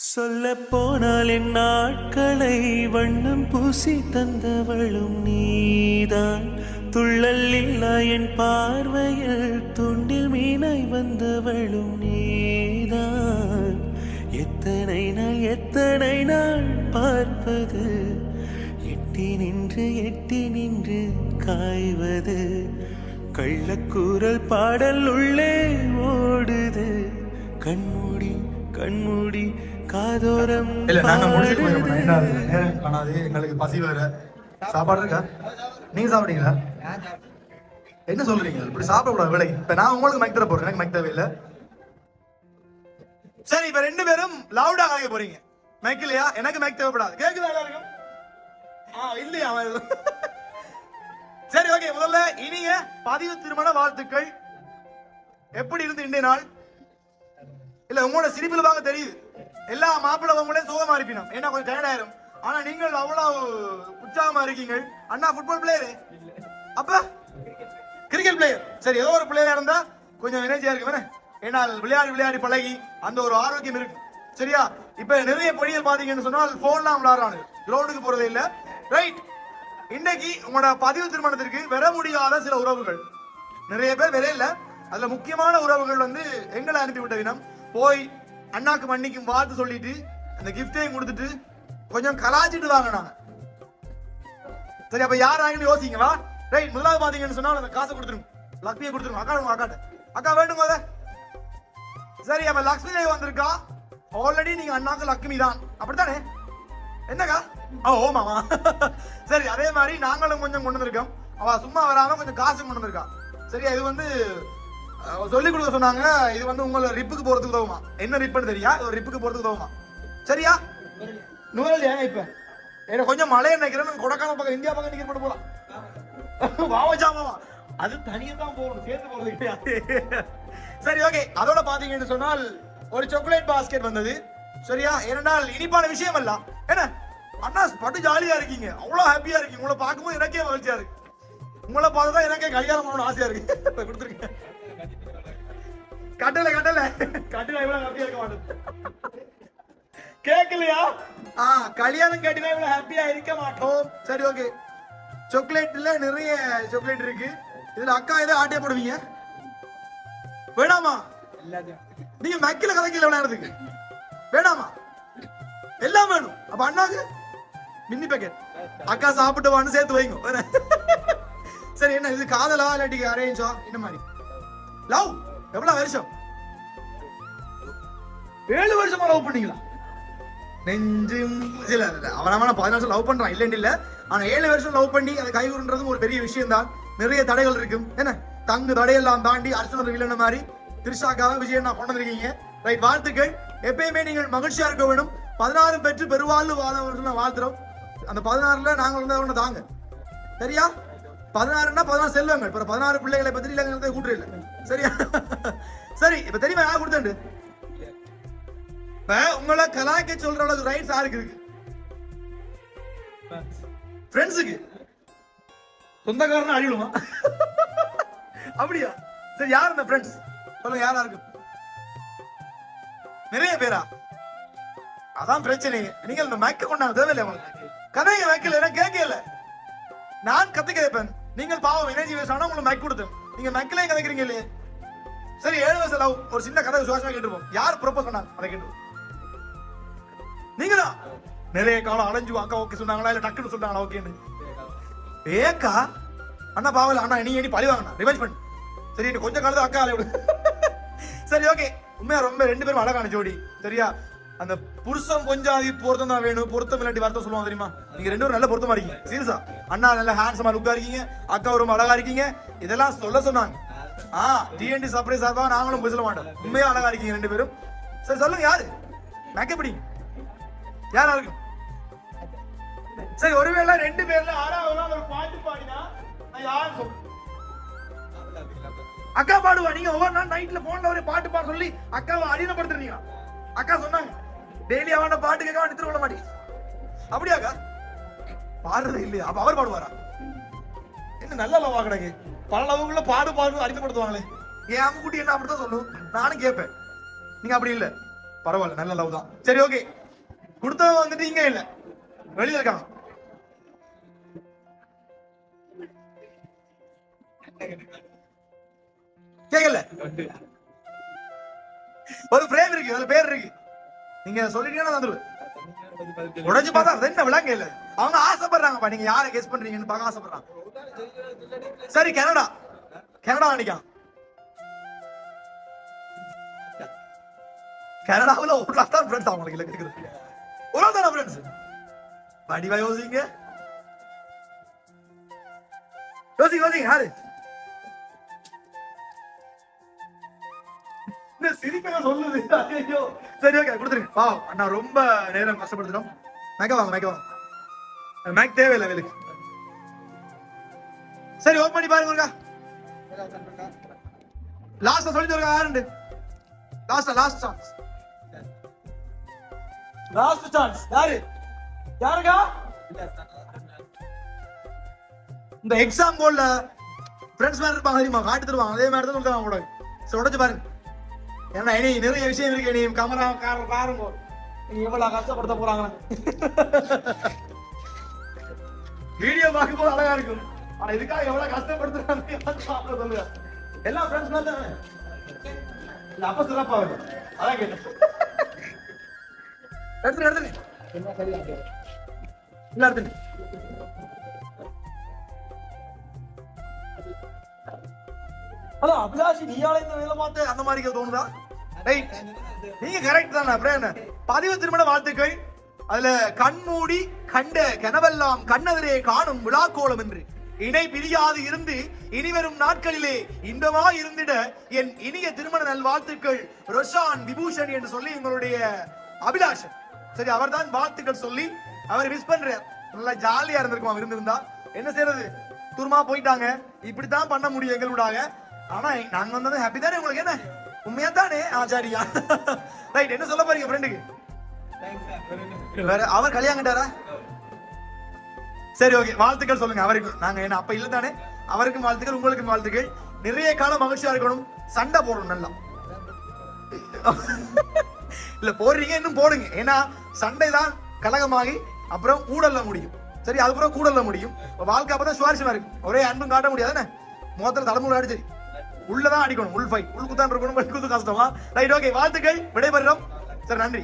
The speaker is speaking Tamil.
சொல்ல போனால் என் நாட்களை வண்ணம் பூசி தந்தவளும் நீதான். துள்ளல் இல்லா என் பார்வையில் துண்டில் மீனாய் வந்தவளும் நீதான். எத்தனை நாள் எத்தனை நாள் பார்ப்பது? எட்டி நின்று எட்டி நின்று காய்வது. கள்ளக்கூறல் பாடல் உள்ளே ஓடுது. கண்மூடி கண்மூடி காதோரம் இல்ல நாங்க முடிச்சுட்டு. போயிடும் என்ன? நேரம் காணாது எங்களுக்கு பசி வேற. சாப்பாடு இருக்கா? நீங்க சாப்பிட்டீங்களா என்ன சொல்றீங்க? இப்படி சாப்பிடக்கூடாது விலை இப்ப நான் உங்களுக்கு மைக் தர போறேன். எனக்கு மைக் தேவையில்லை. சரி இப்ப ரெண்டு பேரும் லவுடா கலைக்க போறீங்க. மைக் இல்லையா? எனக்கு மைக் தேவைப்படாது. கேக்குதா எல்லாருக்கும்? ஆ இல்லையா சரி ஓகே முதல்ல இனிய பதிவு திருமண வாழ்த்துக்கள். எப்படி இருந்து இன்றைய நாள்? இல்ல உங்களோட சிரிப்புல வாங்க தெரியுது. எல்லா மாப்பிள்ளை உங்களே சுகமா இருப்பினோம். ஏன்னா கொஞ்சம் டயர்ட் ஆயிரும் ஆனா நீங்கள் அவ்வளவு உற்சாகமா இருக்கீங்க அண்ணா ஃபுட்பால் பிளேயரு அப்ப கிரிக்கெட் பிளேயர் சரி ஏதோ ஒரு பிளேயரா இருந்தா கொஞ்சம் எனர்ஜியா இருக்கு ஏன்னா விளையாடி விளையாடி பழகி அந்த ஒரு ஆரோக்கியம் இருக்கு. சரியா? இப்ப நிறைய பொழியல் பாத்தீங்கன்னு சொன்னால் போன்லாம் விளையாடுறாங்க கிரவுண்டுக்கு போறதே இல்ல. ரைட் இன்னைக்கு உங்களோட பதிவு திருமணத்திற்கு வர முடியாத சில உறவுகள். நிறைய பேர் வர இல்ல அதுல முக்கியமான உறவுகள் வந்து எங்களை அனுப்பிவிட்ட தினம். போய் அண்ணாக்கு மன்னிக்கும் வாழ்த்து சொல்லிட்டு அந்த கிஃப்டையும் கொடுத்துட்டு கொஞ்சம் கலாச்சிட்டு வாங்க நாங்க. சரி அப்ப யார் ஆகுன்னு யோசிங்க ரைட் முதலாவது பாத்தீங்கன்னு சொன்னா அந்த காசை கொடுத்துருங்க. லக்ஷ்மியை கொடுத்துருங்க. அக்கா உங்க அக்காட்ட. அக்கா வேண்டுங்க அத சரி அப்ப லக்ஷ்மி தேவி வந்திருக்கா. ஆல்ரெடி நீங்க அண்ணாக்கு லக்ஷ்மி தான். அப்படித்தானே? என்னக்கா? ஓ மாமா. சரி அதே மாதிரி நாங்களும் கொஞ்சம் கொண்டு வந்திருக்கோம். அவ சும்மா வராம கொஞ்சம் காசு கொண்டு வந்திருக்கா. சரியா இது வந்து சொல்லிக் கொடுக்க சொன்னாங்க இது வந்து உங்களை ரிப்புக்கு போறதுக்கு உதவுமா? என்ன ரிப்புன்னு தெரியா ஒரு ரிப்புக்கு போறதுக்கு உதவுமா? சரியா? நூறு ஏன் இப்ப? எனக்கு கொஞ்சம் மழை நினைக்கிறேன் கொடைக்கானல் பக்கம் இந்தியா பக்கம் நிக்கிற போட்டு போலாம். வாவச்சாமாவா அது தனியா தான் போகணும் சேர்ந்து போறது கிடையாது சரி ஓகே அதோட பாத்தீங்கன்னு சொன்னால் ஒரு சாக்லேட் பாஸ்கெட் வந்தது. சரியா? ஏனென்றால் இனிப்பான விஷயம் அல்ல. என்ன? அண்ணா பட்டு ஜாலியா இருக்கீங்க. அவ்வளவு ஹாப்பியா இருக்கீங்க. உங்களை பார்க்கும்போது எனக்கே மகிழ்ச்சியா இருக்கு. உங்களை பார்த்து தான் எனக்கே கல்யாணம் பண்ணணும்னு ஆசையா இருக்கு. கொடுத்துருக்கேன். கட்டல கட்டல. கட்டல இவ்வளவு ஹாப்பியா இருக்க மாட்டேன். கேட்கலையா? ஆ கல்யாணம் கட்டினா இவ்வளவு ஹாப்பியா இருக்க மாட்டோம். சரி ஓகே சாக்லேட்ல நிறைய சாக்லேட் இருக்கு. இதுல அக்கா ஏதோ ஆட்டிய போடுவீங்க? வேணாமா? நீங்க மக்கில கலக்கில விளையாடுறதுக்கு. வேணாமா? எல்லாம் வேணும். அப்ப அண்ணாக்கு? மின்னி பேக்கெட் அக்கா சாப்பிட்டு வான்னு சேர்த்து வைங்க. சரி என்ன இது காதலா இல்லாட்டி அரேஞ்சா என்ன மாதிரி? லவ் எவ்வளவு வருஷம்? ஏழு வருஷமா லவ் பண்ணீங்களா? நெஞ்சும் இல்ல அவன் அவன பதினாலு வருஷம் லவ் பண்றான். இல்லன்னு இல்ல. ஆனா ஏழு வருஷம் லவ் பண்ணி அதை கைகூறுன்றதும் ஒரு பெரிய விஷயம் தான் நிறைய தடைகள் இருக்கும். என்ன? தங்கு தடையெல்லாம் தாண்டி அரசு வில்லன மாதிரி. திருஷாக்காக விஜயண்ணா கொண்டு வந்திருக்கீங்க. ரைட் வாழ்த்துக்கள். எப்பயுமே நீங்கள் மகிழ்ச்சியா இருக்க வேணும். பதினாறு பெற்று பெருவாழ்வு வாழ வேண்டும் வாழ்த்துறோம். அந்த பதினாறுல நாங்க வந்து ஒண்ணு தாங்க. சரியா? பதினாறுன்னா பதினாறு செல்வங்கள். இப்ப பதினாறு பிள்ளைகளை பத்தி இல்லைங்கிறத கூட்டு சரியா? சரி இப்ப தெரியுமா யார் கொடுத்தேன் இப்ப உங்களை கலாய்க்க சொல்ற அளவுக்கு ரைட்ஸ் யாருக்கு இருக்கு? ஃப்ரெண்ட்ஸுக்கு சொந்தக்காரன் அழிவிடுமா அப்படியா? சரி யார் இந்த ஃப்ரெண்ட்ஸ் சொல்லுங்க யாரா இருக்கு நிறைய பேரா? அதான் பிரச்சனை. நீங்க இந்த மைக்க கொண்டாங்க தேவையில்லை உங்களுக்கு. கதைங்க வைக்கல கேட்கல நான் கத்து கேட்பேன் நீங்கள் பாவம் எனர்ஜி வேஸ்ட் ஆனா உங்களுக்கு மைக் கொடுத்தேன். நீங்க மக்களையும் கதைக்கிறீங்க இல்லையே? சரி ஏழு வயசு லவ் ஒரு சின்ன கதை சுவாசமா கேட்டுருப்போம் யார் ப்ரொபோஸ் பண்ணாங்க அதை கேட்டுப்போம் நீங்களா? நிறைய காலம் அலைஞ்சு அக்கா ஓகே சொன்னாங்களா? இல்ல டக்குன்னு சொன்னாங்களா? ஓகேன்னு ஏக்கா அண்ணா பாவல அண்ணா நீ இனி பழி வாங்கினா. ரிவைஸ் பண்ணு. சரி இனி கொஞ்சம் காலத்து அக்கா விடு சரி ஓகே உண்மையா ரொம்ப ரெண்டு பேரும் அழகான ஜோடி. சரியா? அந்த புருஷம் கொஞ்சம் அது பொருத்தம் தான் வேணும். பொருத்தம் இல்லாட்டி வார்த்தை சொல்லுவாங்க தெரியுமா? நீங்க ரெண்டு பேரும் நல்ல பொருத்தமா இருக்கீங்க. சீரியஸா அண்ணா நல்ல ஹேண்ட்ஸமா லுக்கா இருக்கீங்க. அக்கா ரொம்ப அழகா இருக்கீங்க. இதெல்லாம் சொல்ல சொன்னாங்க. ஆ டிஎன்டி சர்ப்ரைஸ் ஆகா நாங்களும் போய் சொல்ல மாட்டோம். உண்மையா அழகா இருக்கீங்க ரெண்டு பேரும். சரி சொல்லுங்க யாரு? மேக்கப்படி யாரா இருக்கும் சரி ஒருவேளை ரெண்டு பேர்ல ஆறாவது ஒரு பாட்டு பாடினா நான் யாரு சொல்றேன் அக்கா பாடுவா நீங்க ஒவ்வொரு நாள் நைட்ல போன்ல ஒரு பாட்டு பாட சொல்லி அக்காவை அடிமைப்படுத்துறீங்க அக்கா சொன்னாங்க டெய்லி அவன பாட்டு கேட்க அவன் நித்திர கொள்ள மாட்டேங்க அப்படியாக்கா? பாடுறது இல்லையா? அப்ப அவர் பாடுவாரா? என்ன நல்ல லவா கிடக்கு. பல பாடு பாடு அடிமைப்படுத்துவாங்களே என் அம்முக்குட்டி என்ன அப்படிதான் சொல்லும்? நானும் கேட்பேன். நீங்க அப்படி இல்ல. பரவாயில்ல நல்ல லவ் தான். சரி ஓகே கொடுத்தவன் வந்துட்டு இங்க இல்ல. வெளியில இருக்கான். கேக்கல? ஒரு பிரேம் இருக்கு அதுல பேர் இருக்கு. நீங்க சொல்லிட்டீங்கன்னா நான் வந்துருவேன் உடைஞ்சு பார்த்தா என்ன விளங்க இல்ல. அவங்க ஆசைப்படுறாங்கப்பா. நீங்க யாரை கெஸ் பண்றீங்கன்னு பார்க்க ஆசைப்படுறாங்க சரி கனடா. கனடா அடிக்கான் கனடாவில் ஒரு ஆள் தான் ஃப்ரெண்ட்ஸ் அவங்களுக்கு இல்லை கேக்குது ஒரு ஆள் தானே ஃப்ரெண்ட்ஸ் படிவா யோசிங்க. யோசிங்க யோசிங்க யாரு? சிரிப்பை சொல்லுது? ஐயோ. சரி ஓகே கொடுத்துருங்க. வா அண்ணா ரொம்ப நேரம் கஷ்டப்படுத்துறோம் மேக்க வாங்க மேக்க வாங்க. மேக் தேவையில்லை வேலுக்கு. சரி ஓப்பன் பண்ணி பாருங்க ஒருக்கா லாஸ்டா சொல்லி தருங்க யாருண்டு லாஸ்டா லாஸ்ட் சான்ஸ் லாஸ்ட் சான்ஸ் யாரு? யாருக்கா? இந்த எக்ஸாம் கோல்ல ஃப்ரெண்ட்ஸ் மாதிரி இருப்பாங்க தெரியுமா? காட்டு தருவாங்க. அதே மாதிரி தான் சொல்றாங்க கூட. சரி உடைச்சு பாருங்க. ஏன்னா இனி நிறைய விஷயம் இருக்கு. நீ கமரா கார பாருங்க. நீ எவ்வளவு கஷ்டப்படுத்த போறாங்க வீடியோ பார்க்கும்போது அழகா இருக்கும். ஆனா இதுக்காக எவ்வளவு கஷ்டப்படுத்துறாங்க? சொல்லுங்க எல்லா ஃப்ரெண்ட்ஸ் மாதிரி தானே? இல்ல அப்ப சிறப்பா இருக்கும் அதான் கேட்டேன். எடுத்துரு எடுத்துரு இல்ல எடுத்துரு ஹலோ அபிலாஷி நீயால இந்த வேலை பார்த்து அந்த மாதிரி தோணுதா? ரைட் நீங்க கரெக்ட் தானே அப்புறம் என்ன? பதிவு திருமண வாழ்த்துக்கள். அதுல கண்மூடி கண்ட கனவெல்லாம் கண்ணெதிரே காணும் விழாக்கோலம் என்று. இணை பிரியாது இருந்து இனிவரும் நாட்களிலே இன்பமா இருந்திட என் இனிய திருமண நல்வாழ்த்துக்கள் ரொஷான் விபூஷன் என்று சொல்லி எங்களுடைய அபிலாஷன். சரி அவர்தான் வாழ்த்துக்கள் சொல்லி அவர் மிஸ் பண்றார் நல்லா ஜாலியா இருந்திருக்கும் இருந்திருந்தா. என்ன செய்யறது துருமா போயிட்டாங்க. இப்படித்தான் பண்ண முடியும் எங்களோடாக ஆனா நாங்க வந்தது ஹாப்பி தானே உங்களுக்கு என்ன? உண்மையா தானே ஆச்சாரியா? ரைட் என்ன சொல்ல போறீங்க ஃப்ரெண்டுக்கு வேற அவர் கல்யாணம் கண்டாரா சரி ஓகே வாழ்த்துக்கள் சொல்லுங்க. அவருக்கு நாங்க என்ன அப்ப இல்லை தானே அவருக்கும் வாழ்த்துக்கள் உங்களுக்கும் வாழ்த்துக்கள். நிறைய காலம் மகிழ்ச்சியா இருக்கணும். சண்டை போடணும் நல்லா. இல்ல போடுறீங்க இன்னும் போடுங்க. ஏன்னா சண்டை தான் கலகமாகி அப்புறம் ஊடல்ல முடியும். சரி அதுக்கப்புறம் கூடல்ல முடியும். வாழ்க்கை அப்பதான் சுவாரஸ்யமா இருக்கும் ஒரே அன்பும் காட்ட முடியாதுன்னு முகத்துல தலைமுறை அடிச்சு உள்ளதான் அடிக்கணும் உள் ஃபைட் உள் குத்தான் இருக்கணும் குத்து கஷ்டமா. ரைட் ஓகே வாழ்த்துக்கள். விடைபெறுறோம் சரி நன்றி.